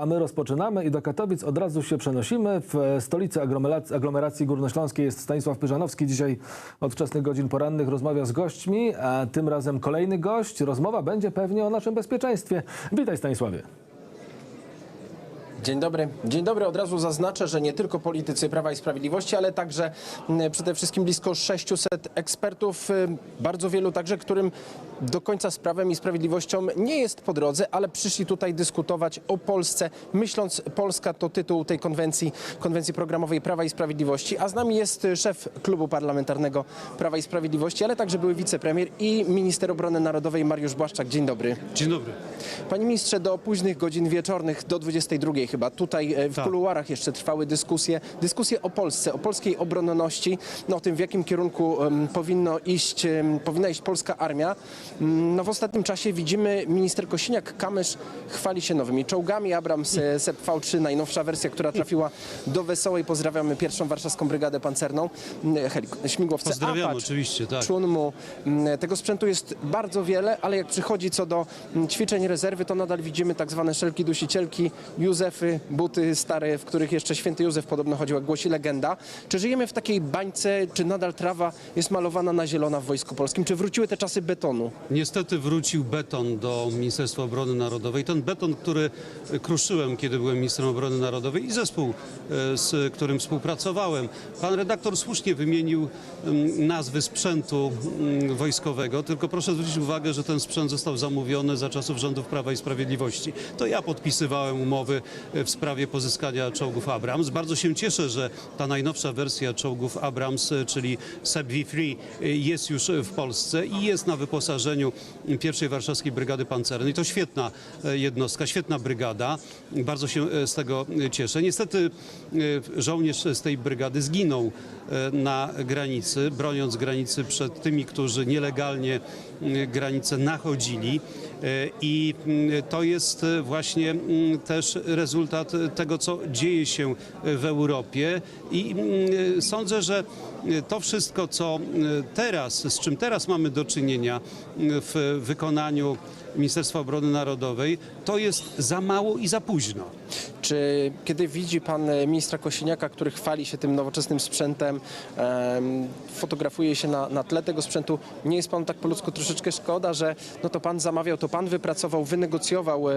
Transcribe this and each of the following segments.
A my rozpoczynamy i do Katowic od razu się przenosimy. W e, stolicy aglomeracji, górnośląskiej jest Stanisław Pyżanowski. Dzisiaj od wczesnych godzin porannych rozmawia z gośćmi, a tym razem kolejny gość. Rozmowa będzie pewnie o naszym bezpieczeństwie. Witaj Stanisławie. Dzień dobry. Dzień dobry. Od razu zaznaczę, że nie tylko politycy Prawa i Sprawiedliwości, ale także mm, przede wszystkim blisko 600 ekspertów, y, bardzo wielu także, którym do końca z Prawem i Sprawiedliwością nie jest po drodze, ale przyszli tutaj dyskutować o Polsce, myśląc Polska to tytuł tej konwencji, konwencji programowej Prawa i Sprawiedliwości, a z nami jest szef klubu parlamentarnego Prawa i Sprawiedliwości, ale także były wicepremier i minister obrony narodowej Mariusz Błaszczak. Dzień dobry. Dzień dobry. Panie ministrze, do późnych godzin wieczornych, do 22 chyba, tutaj e, w Tak. kuluarach jeszcze trwały dyskusje, dyskusje o Polsce, o polskiej obronności, no, o tym w jakim kierunku em, powinno iść, em, powinna iść polska armia. No, w ostatnim czasie widzimy minister Kosiniak-Kamysz chwali się nowymi czołgami, Abrams SEP V3, najnowsza wersja, która trafiła do Wesołej. Pozdrawiamy pierwszą warszawską brygadę pancerną, mm, helik- śmigłowce Pozdrawiamy Apache. oczywiście, tak. Czunmu. Mm, Tego sprzętu jest bardzo wiele, ale jak przychodzi co do mm, ćwiczeń rezerwy, to nadal widzimy tak zwane szelki dusicielki, Józefy, buty stare, w których jeszcze święty Józef podobno chodził, jak głosi legenda. Czy żyjemy w takiej bańce, czy nadal trawa jest malowana na zielona w Wojsku Polskim? Czy wróciły te czasy betonu? Niestety wrócił beton do Ministerstwa Obrony Narodowej. Ten beton, który kruszyłem, kiedy byłem ministrem obrony narodowej i zespół, e, z którym współpracowałem. Pan redaktor słusznie wymienił mm, nazwy sprzętu mm, wojskowego, tylko proszę zwrócić uwagę, że ten sprzęt został zamówiony za czasów rządów Prawa i Sprawiedliwości. To ja podpisywałem umowy e, w sprawie pozyskania czołgów Abrams. Bardzo się cieszę, że ta najnowsza wersja czołgów Abrams, e, czyli SEB V3 e, jest już w Polsce i jest na wyposażeniu pierwszej Warszawskiej Brygady Pancernej. To świetna e, jednostka, świetna brygada. Bardzo się e, z tego cieszę. Niestety e, żołnierz z tej brygady zginął na granicy, broniąc granicy przed tymi, którzy nielegalnie granicę nachodzili. I to jest właśnie też rezultat tego, co dzieje się w Europie. I sądzę, że to wszystko, co e, teraz, z czym teraz mamy do czynienia m, w wykonaniu Ministerstwa Obrony Narodowej, to jest za mało i za późno. Czy kiedy widzi pan e, ministra Kosiniaka, który chwali się tym nowoczesnym sprzętem, em, fotografuje się na, na tle tego sprzętu, nie jest pan tak po ludzku troszeczkę szkoda, że no to pan zamawiał, to pan wypracował, wynegocjował e,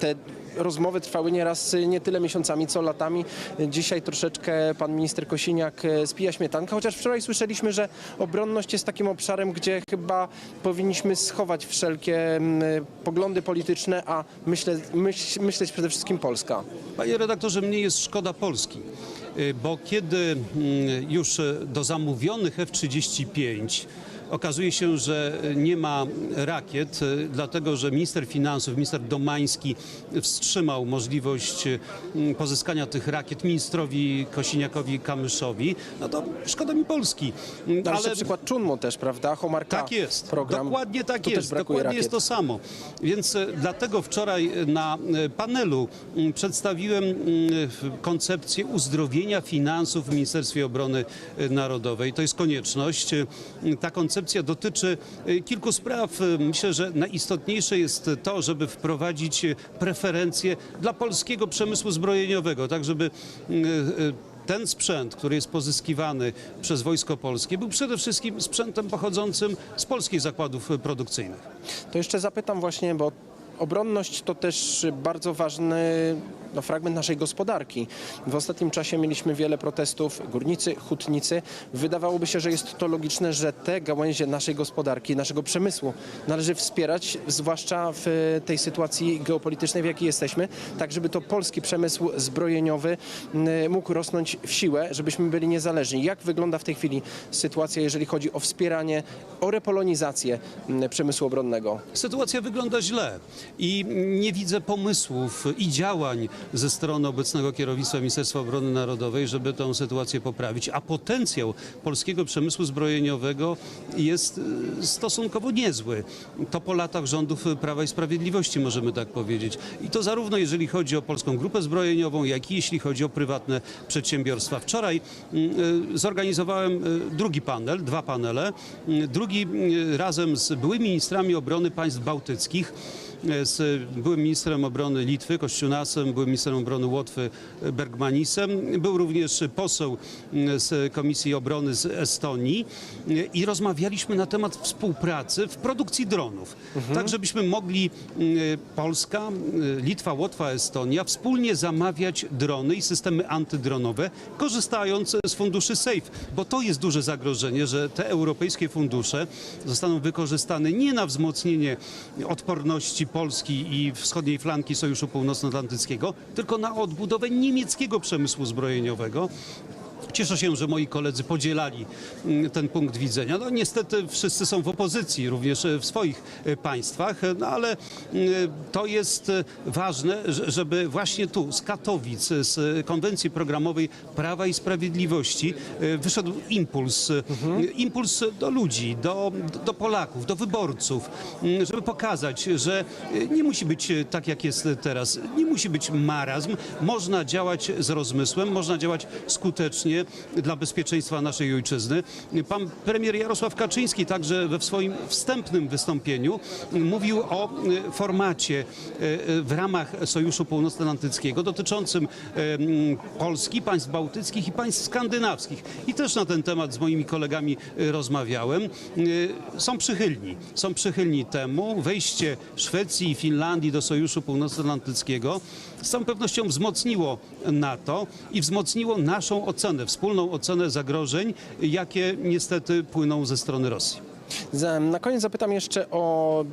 te rozmowy trwały nieraz e, nie tyle miesiącami, co latami. Dzisiaj troszeczkę pan minister Kosiniak spija śmietankę, chociaż wczoraj słyszeliśmy, że obronność jest takim obszarem, gdzie chyba powinniśmy schować wszelkie mm, poglądy polityczne, a myśleć, myśl, myśleć przede wszystkim Polska. Panie redaktorze, mnie jest szkoda Polski, y, bo kiedy mm, już do zamówionych F-35 okazuje się, że nie ma rakiet, y, dlatego że minister finansów, minister Domański wstrzymał możliwość y, pozyskania tych rakiet ministrowi Kosiniakowi Kamyszowi, no to szkoda mi Polski. No, ale przykład Czunmu też, prawda? Homarka Tak jest. program. Dokładnie tak Tu jest. Dokładnie rakiet. jest to samo. Więc e, dlatego wczoraj na e, panelu przedstawiłem koncepcję uzdrowienia finansów w Ministerstwie Obrony e, Narodowej. To jest konieczność. E, Ta koncepcja dotyczy e, kilku spraw. E, Myślę, że najistotniejsze jest to, żeby wprowadzić e, preferencje dla polskiego przemysłu zbrojeniowego, tak żeby ten sprzęt, który jest pozyskiwany przez Wojsko Polskie, był przede wszystkim sprzętem pochodzącym z polskich zakładów produkcyjnych. To jeszcze zapytam właśnie, bo obronność to też bardzo ważny no, fragment naszej gospodarki. W ostatnim czasie mieliśmy wiele protestów, górnicy, hutnicy. Wydawałoby się, że jest to logiczne, że te gałęzie naszej gospodarki, naszego przemysłu należy wspierać, zwłaszcza w tej sytuacji geopolitycznej, w jakiej jesteśmy, tak żeby to polski przemysł zbrojeniowy mógł rosnąć w siłę, żebyśmy byli niezależni. Jak wygląda w tej chwili sytuacja, jeżeli chodzi o wspieranie, o repolonizację przemysłu obronnego? Sytuacja wygląda źle i nie widzę pomysłów i działań ze strony obecnego kierownictwa Ministerstwa Obrony Narodowej, żeby tę sytuację poprawić, a potencjał polskiego przemysłu zbrojeniowego jest e, stosunkowo niezły. To po latach rządów Prawa i Sprawiedliwości możemy tak powiedzieć. I to zarówno jeżeli chodzi o polską grupę zbrojeniową, jak i jeśli chodzi o prywatne przedsiębiorstwa. Wczoraj mm, e, zorganizowałem drugi panel, dwa panele. Drugi razem z byłymi ministrami obrony państw bałtyckich z byłym ministrem obrony Litwy Kościunasem, byłym ministrem obrony Łotwy e, Bergmanisem. Był również poseł z Komisji Obrony z Estonii e, i rozmawialiśmy na temat współpracy w produkcji dronów. Tak, żebyśmy mogli Polska, Litwa, Łotwa, Estonia wspólnie zamawiać drony i systemy antydronowe, korzystając z funduszy SAFE, bo to jest duże zagrożenie, że te europejskie fundusze zostaną wykorzystane nie na wzmocnienie odporności Polski i wschodniej flanki Sojuszu Północnoatlantyckiego, tylko na odbudowę niemieckiego przemysłu zbrojeniowego. Cieszę się, że moi koledzy podzielali mm, ten punkt widzenia. No niestety wszyscy są w opozycji, również e, w swoich e, państwach, e, no ale mm, to jest ważne, że- żeby właśnie tu z Katowic, z konwencji programowej Prawa i Sprawiedliwości wyszedł impuls, e, impuls do ludzi, do, do Polaków, do wyborców, m, żeby pokazać, że nie musi być tak, jak jest teraz. Nie musi być marazm. Można działać z rozmysłem, można działać skutecznie dla bezpieczeństwa naszej ojczyzny. Pan premier Jarosław Kaczyński także we swoim wstępnym wystąpieniu mówił o e, formacie e, w ramach Sojuszu Północnoatlantyckiego dotyczącym e, Polski, państw bałtyckich i państw skandynawskich. I też na ten temat z moimi kolegami e, rozmawiałem. E, Są przychylni. Są przychylni temu. Wejście Szwecji i Finlandii do Sojuszu Północnoatlantyckiego z całą pewnością wzmocniło NATO i wzmocniło naszą ocenę, wspólną ocenę zagrożeń, jakie niestety płyną ze strony Rosji. Na koniec zapytam jeszcze o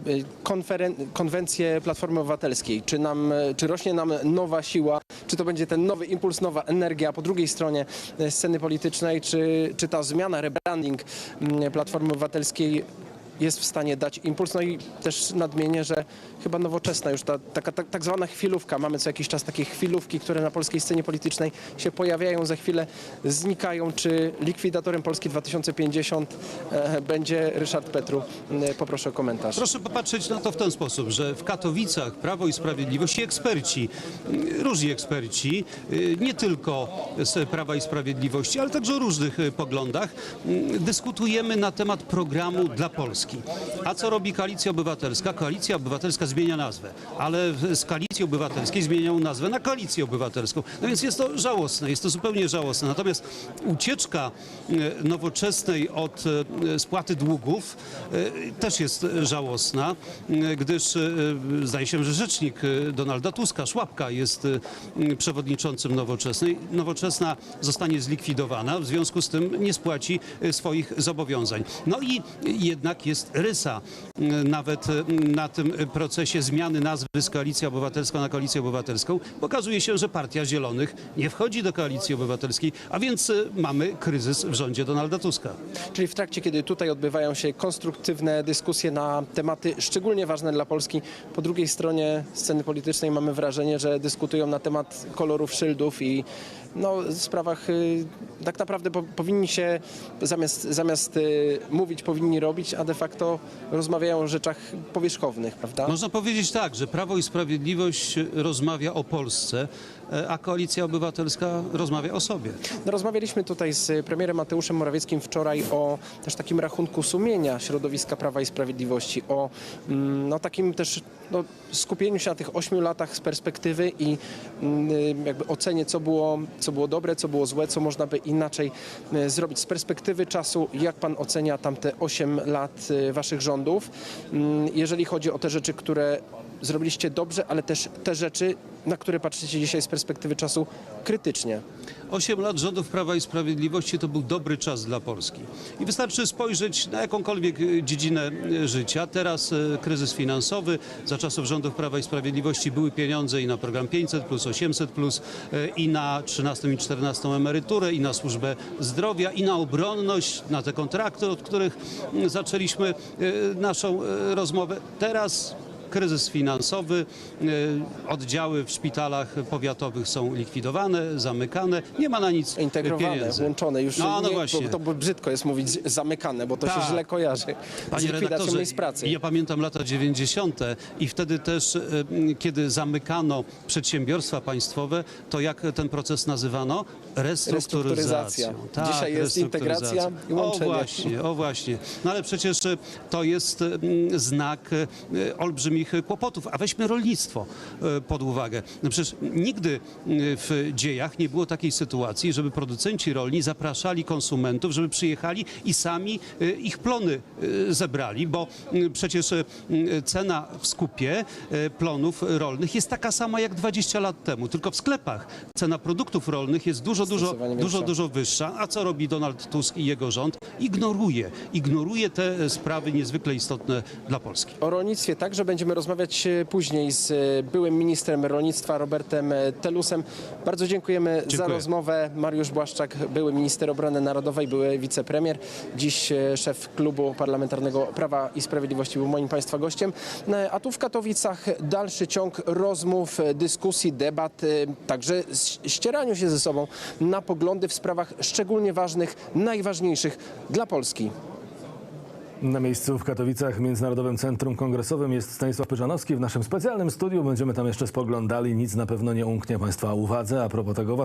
konferen- konwencję Platformy Obywatelskiej. Czy, nam, y, czy rośnie nam nowa siła? Czy to będzie ten nowy impuls, nowa energia po drugiej stronie y, sceny politycznej? Czy, czy ta zmiana, rebranding Platformy Obywatelskiej jest w stanie dać impuls? No i też nadmienię, że chyba nowoczesna już ta taka tak, tak zwana chwilówka. Mamy co jakiś czas takie chwilówki, które na polskiej scenie politycznej się pojawiają, za chwilę znikają. Czy likwidatorem Polski 2050 e, będzie Ryszard Petru? E, Poproszę o komentarz. Proszę popatrzeć na to w ten sposób, że w Katowicach Prawo i Sprawiedliwość i eksperci, mm, różni eksperci, y, nie tylko z Prawa i Sprawiedliwości, ale także o różnych y, poglądach, mm, dyskutujemy na temat programu dla Polski. A co robi Koalicja Obywatelska? Koalicja Obywatelska zmienia nazwę, ale z Koalicji Obywatelskiej zmieniają nazwę na Koalicję Obywatelską. No więc jest to żałosne, jest to zupełnie żałosne. Natomiast ucieczka e, nowoczesnej od e, spłaty długów e, też jest żałosna, gdyż zdaje się, że rzecznik Donalda Tuska, Szłapka jest przewodniczącym nowoczesnej. Nowoczesna zostanie zlikwidowana, w związku z tym nie spłaci swoich zobowiązań. No i jednak jest rysa e, nawet e, na tym procesie zmiany nazwy z Koalicji Obywatelską na Koalicję Obywatelską. Okazuje się, że Partia Zielonych nie wchodzi do Koalicji Obywatelskiej, a więc e, mamy kryzys w rządzie Donalda Tuska. Czyli w trakcie, kiedy tutaj odbywają się konstruktywne dyskusje na tematy szczególnie ważne dla Polski, po drugiej stronie sceny politycznej mamy wrażenie, że dyskutują na temat kolorów szyldów i no, sprawach y, tak naprawdę po, powinni się zamiast, zamiast y, mówić, powinni robić, a de facto rozmawiają o rzeczach powierzchownych, prawda? Można powiedzieć tak, że Prawo i Sprawiedliwość rozmawia o Polsce, a Koalicja Obywatelska rozmawia o sobie. No, rozmawialiśmy tutaj z premierem Mateuszem Morawieckim wczoraj o też takim rachunku sumienia środowiska Prawa i Sprawiedliwości, o mm, no, takim też no, skupieniu się na tych ośmiu latach z perspektywy i mm, jakby ocenie, co było, co było dobre, co było złe, co można by inaczej y, zrobić. Z perspektywy czasu, jak pan ocenia tamte osiem lat y, waszych rządów, Mm, jeżeli chodzi o te rzeczy, które zrobiliście dobrze, ale też te rzeczy, na które patrzycie dzisiaj z perspektywy czasu krytycznie. Osiem lat rządów Prawa i Sprawiedliwości to był dobry czas dla Polski. I wystarczy spojrzeć na jakąkolwiek e, dziedzinę e, życia. Teraz e, kryzys finansowy. Za czasów rządów Prawa i Sprawiedliwości były pieniądze i na program 500 plus 800 plus i na 13 i 14 emeryturę i na służbę zdrowia i na obronność, na te kontrakty, od których mm, zaczęliśmy naszą rozmowę. Teraz kryzys finansowy, e, oddziały w szpitalach powiatowych są likwidowane, zamykane, nie ma na nic integrowane, pieniędzy. łączone. Już No, no nie, właśnie. To brzydko jest mówić z- zamykane, bo to Tak. się źle kojarzy z Panie likwidacją redaktorze, miejsc pracy. ja pamiętam lata 90. i wtedy też, e, kiedy zamykano przedsiębiorstwa państwowe, to jak ten proces nazywano? Restrukturyzacją. Restrukturyzacja. Dzisiaj jest integracja i łączenie. O właśnie, o właśnie. No ale przecież e, to jest znak olbrzymiej swoich kłopotów. A weźmy rolnictwo e, pod uwagę. No przecież nigdy e, w dziejach nie było takiej sytuacji, żeby producenci rolni zapraszali konsumentów, żeby przyjechali i sami e, ich plony zebrali, bo przecież cena w skupie plonów rolnych jest taka sama jak 20 lat temu, tylko w sklepach cena produktów rolnych jest dużo, dużo, dużo, dużo wyższa. A co robi Donald Tusk i jego rząd? Ignoruje, ignoruje te sprawy niezwykle istotne dla Polski. O rolnictwie także będziemy rozmawiać e, później z e, byłym ministrem rolnictwa Robertem e, Telusem. Bardzo dziękujemy za Dziękuję. rozmowę. Mariusz Błaszczak, były minister obrony narodowej, były wicepremier, dziś szef klubu parlamentarnego Prawa i Sprawiedliwości był moim Państwa gościem. E, A tu w Katowicach dalszy ciąg rozmów, dyskusji, debat, także ścieraniu się ze sobą na poglądy w sprawach szczególnie ważnych, najważniejszych dla Polski. Na miejscu w Katowicach, Międzynarodowym Centrum Kongresowym jest Stanisław Pyżanowski. W naszym specjalnym studiu będziemy tam jeszcze spoglądali. Nic na pewno nie umknie Państwa uwadze. A propos tego